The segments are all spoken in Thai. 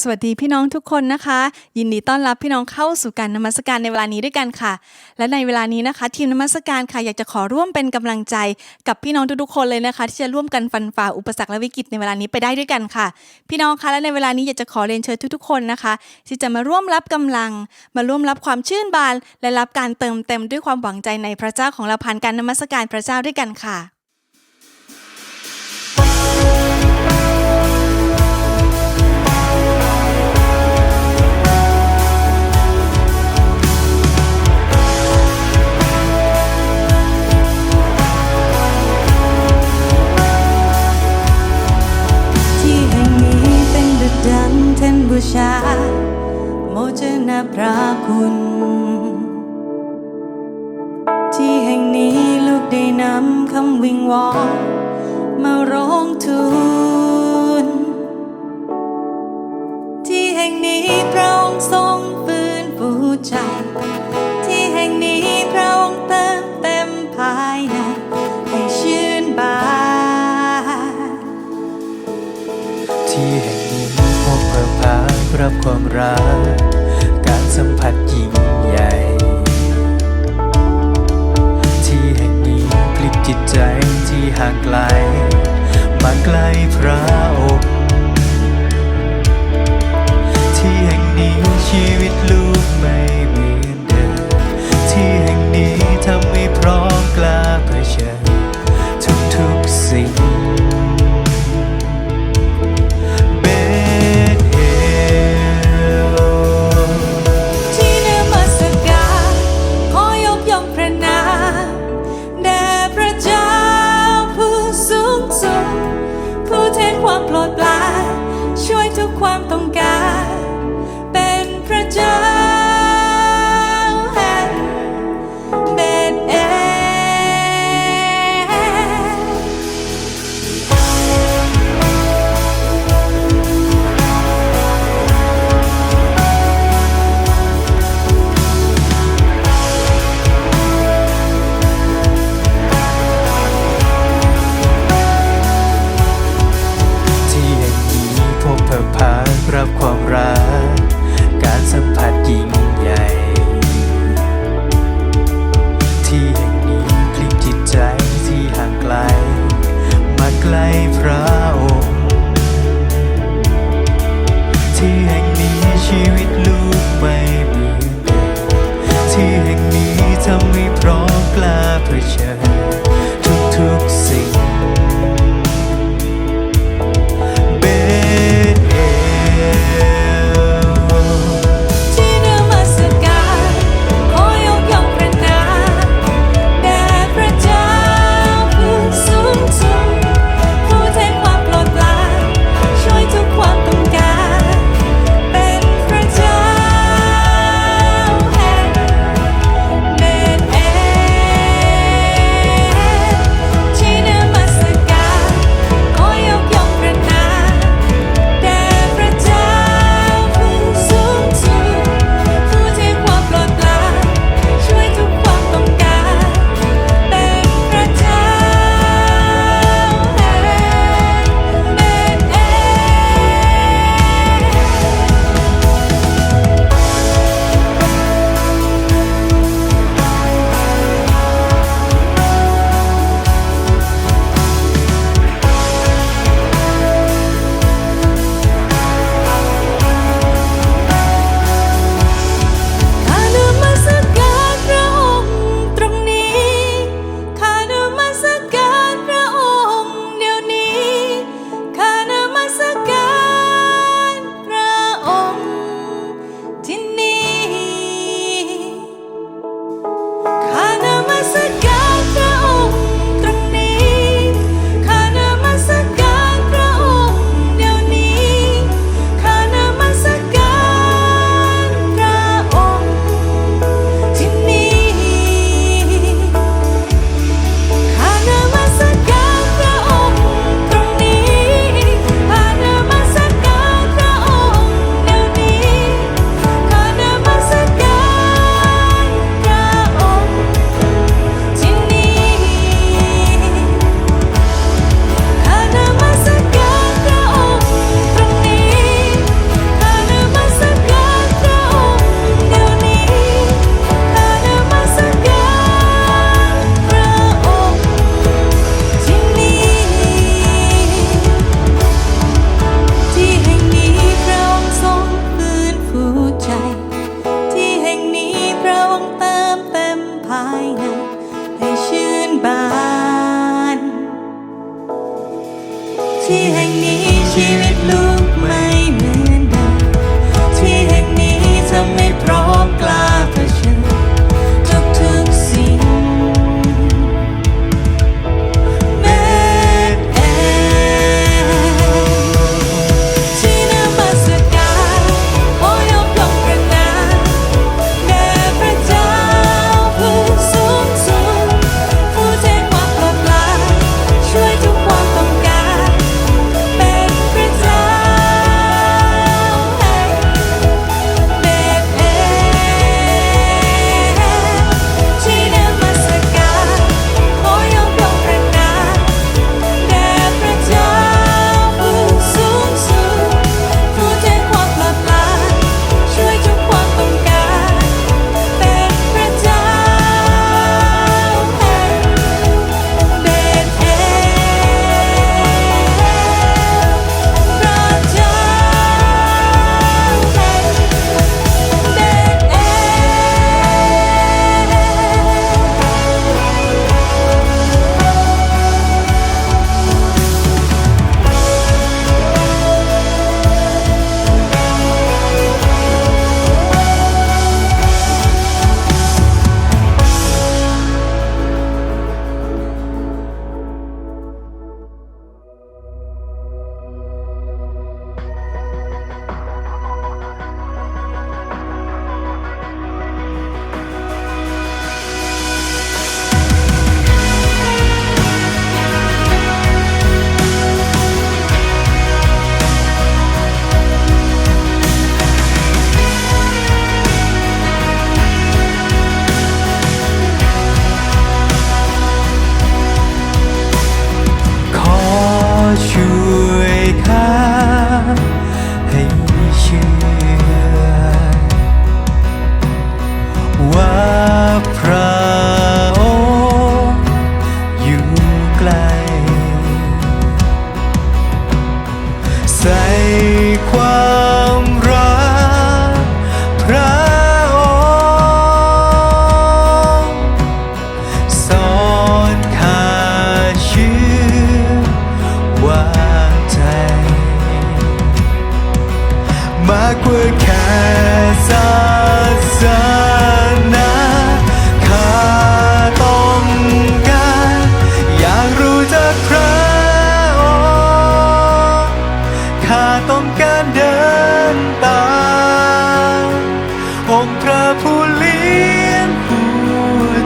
สวัสดีพี่น้องทุกคนนะคะ ยินดีต้อนรับพี่น้องเข้าสู่การนมัสการในเวลานี้ด้วยกันค่ะ และในเวลานี้นะคะ ทีมนมัสการค่ะอยากจะขอร่วมเป็นกำลังใจกับพี่น้องทุกๆคนเลยนะคะ ที่จะร่วมกันฟันฝ่าอุปสรรคและวิกฤตในเวลานี้ไปได้ด้วยกันค่ะ พี่น้องคะและในเวลานี้อยากจะขอเรียนเชิญทุกๆคนนะคะ ที่จะมาร่วมรับกำลัง มาร่วมรับความชื่นบาน และรับการเติมเต็มด้วยความหวังใจในพระเจ้าของเราผ่านการนมัสการพระเจ้าด้วยกันค่ะ พบเพิ่มพารับความรัก การสัมผัสยิ่งใหญ่ ที่แห่งนี้พลิกจิตใจที่ห่างไกล มาใกล้พระองค์ที่แห่งนี้ชีวิตลูกไม่เหมือนเดิมที่แห่งนี้ทำให้พร้อมกล้าเผชิ รับความ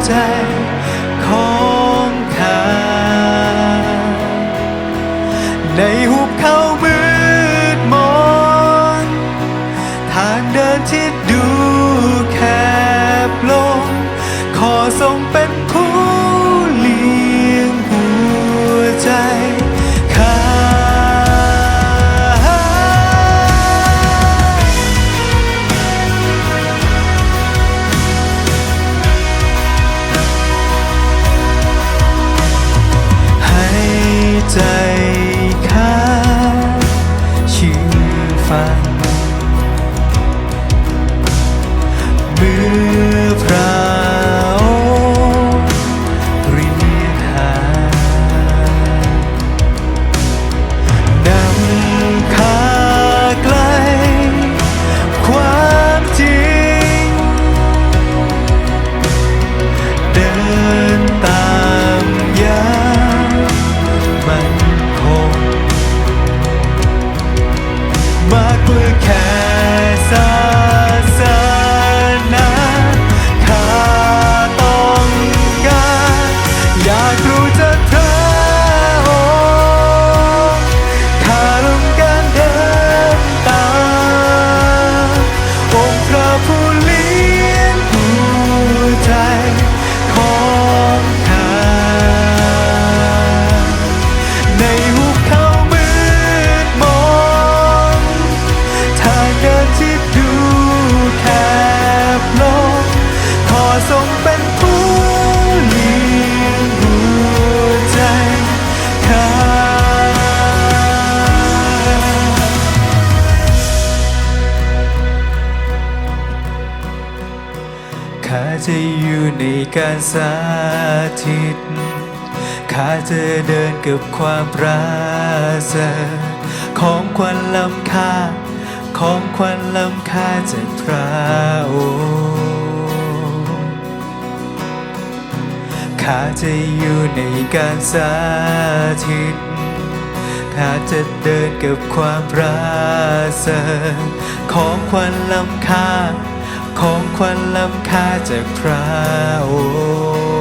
time. การสาธิต ข้าจะเดินกับความประเสริฐของควันลำค่า ของควันลำค่าจากพระองค์ข้าจะอยู่ในการสาธิตข้าจะเดินกับความประเสริฐของควันลำค่า ของควันลำค่าจากพราว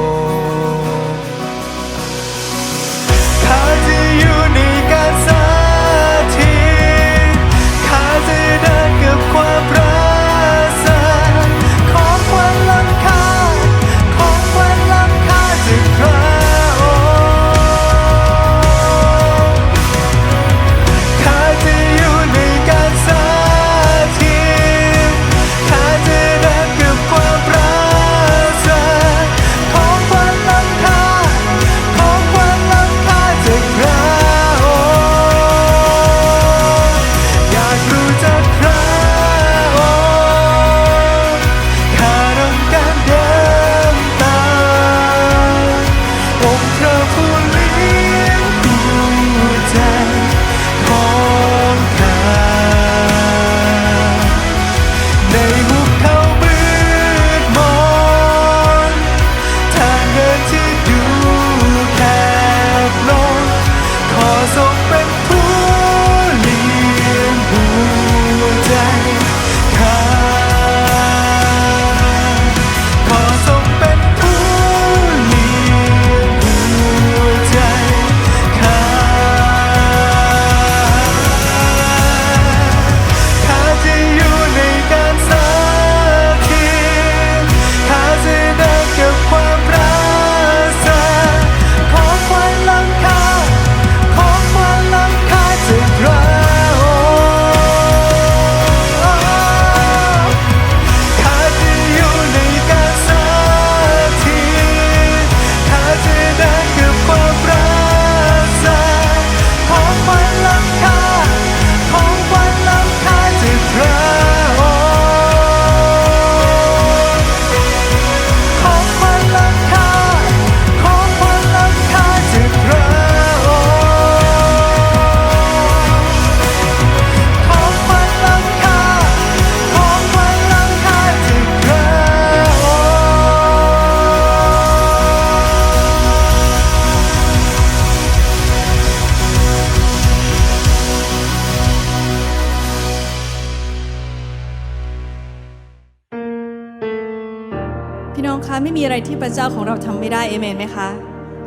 ไม่มีอะไรที่พระเจ้าของเราทำไม่ได้เอเมนไหมคะ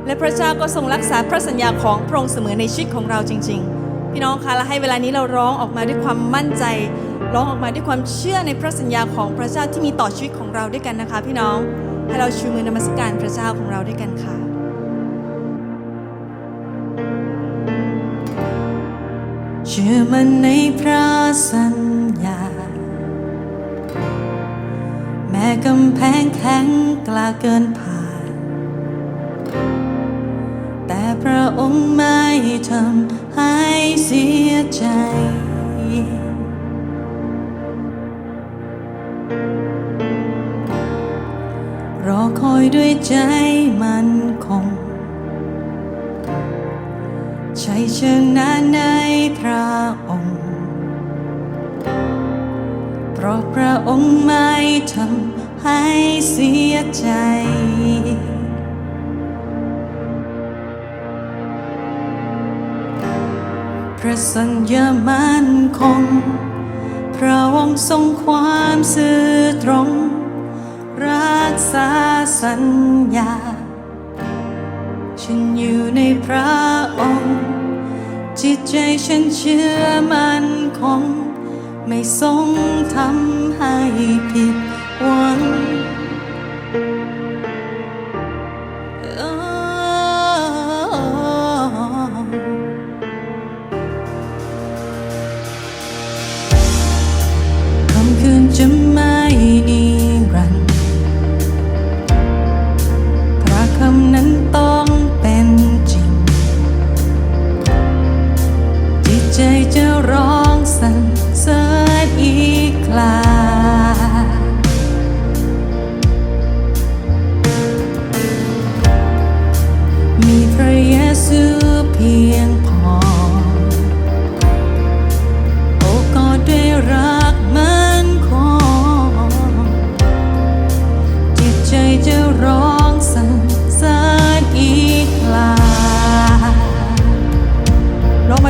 และพระเจ้าก็ทรงรักษาพระสัญญาของพระองค์เสมอในชีวิตของเราจริง ๆ พี่น้องคะและให้เวลานี้เราร้องออกมาด้วยความมั่นใจ ร้องออกมาด้วยความเชื่อในพระสัญญาของพระเจ้าที่มีต่อชีวิตของเราด้วยกันนะคะ พี่น้องให้เราชูมือนมัสการพระเจ้าของเราด้วยกันค่ะเชื่อมันในพระสัญญา ม้กำแพงแข็งกล้าเกินผ่าน แต่พระองค์ไม่ทำให้เสียใจ รอคอยด้วยใจมันคง ใช้เชิงนั้นในพระองค์ เพราะพระองค์ไม่ทำ ให้เสียใจ พระสัญญามั่นคง พระองค์ทรงความซื่อตรง รักษาสัญญา ฉันอยู่ในพระองค์ จิตใจฉันเชื่อมันคง ไม่ทรงทำให้ผิด ห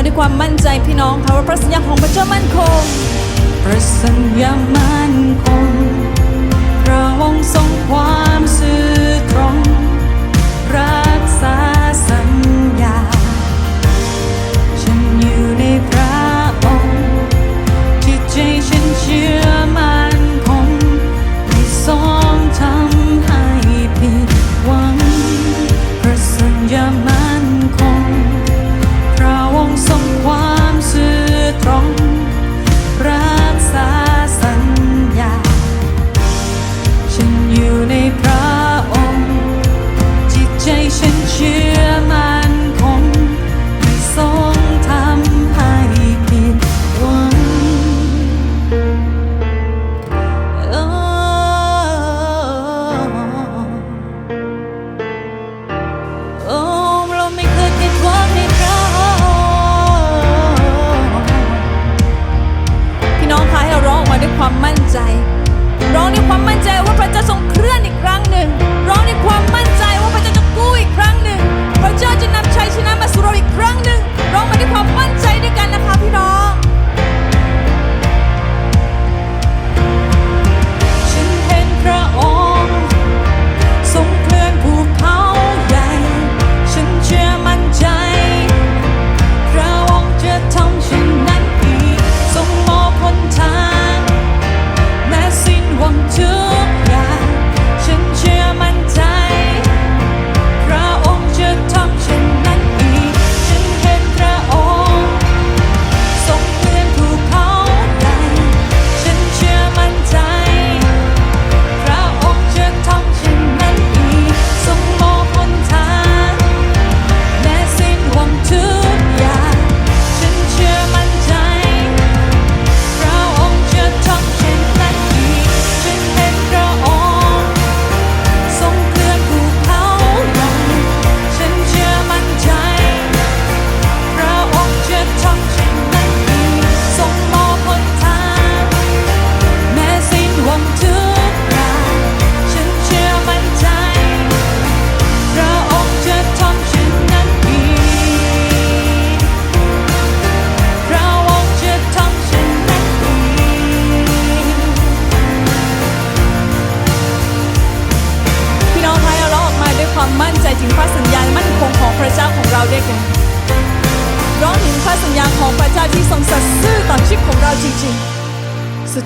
มาด้วยความมั่นใจพี่น้องค่ะว่าพระสัญญาของพระเจ้ามั่นคง พระสัญญามั่นคงพระองค์ทรงความซื่อ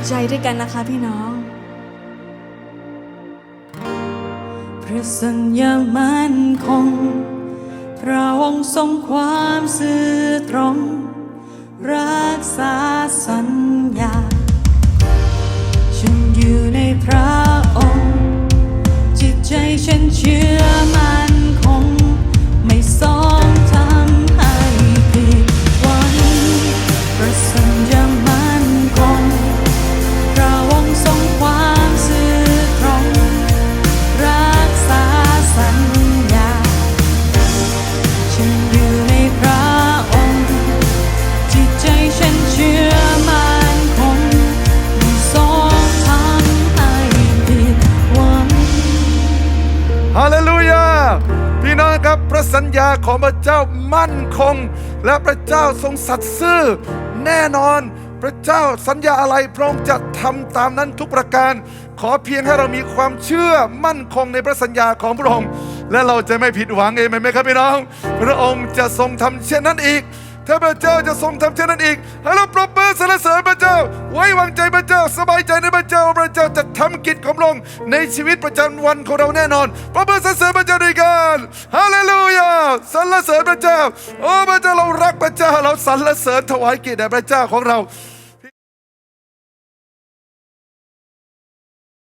ใจด้วยกันนะคะพี่น้อง พระสัญญามั่นคง พระองค์ทรงความซื่อตรง รักษาสัญญา ฉันอยู่ในพระ และพระเจ้าทรงสัตย์ซื่อแน่นอน พระเจ้าสัญญาอะไรพระองค์จะทำตามนั้นทุกประการ ขอเพียงให้เรามีความเชื่อมั่นคงในพระสัญญาของพระองค์และเราจะไม่ผิดหวังเองไหมครับพี่น้อง พระองค์จะทรงทำเช่นนั้นอีก ถ้าพระเจ้าจะทรงทำเช่นนั้นอีกให้เราปรบมือสรรเสริญพระเจ้า ไว้วางใจพระเจ้าสบายใจในพระเจ้าพระเจ้าจะทำกิจของพรองในชีวิตประจำวันของเราแน่นอนปรบมือสรรเสริญพระเจ้าด้วยกันฮาเลลูยาสรรเสริญพระเจ้าโอ้พระเจ้าเรารักพระเจ้าเราสรรเสริญถวายเกียรติแด่พระเจ้าของเรา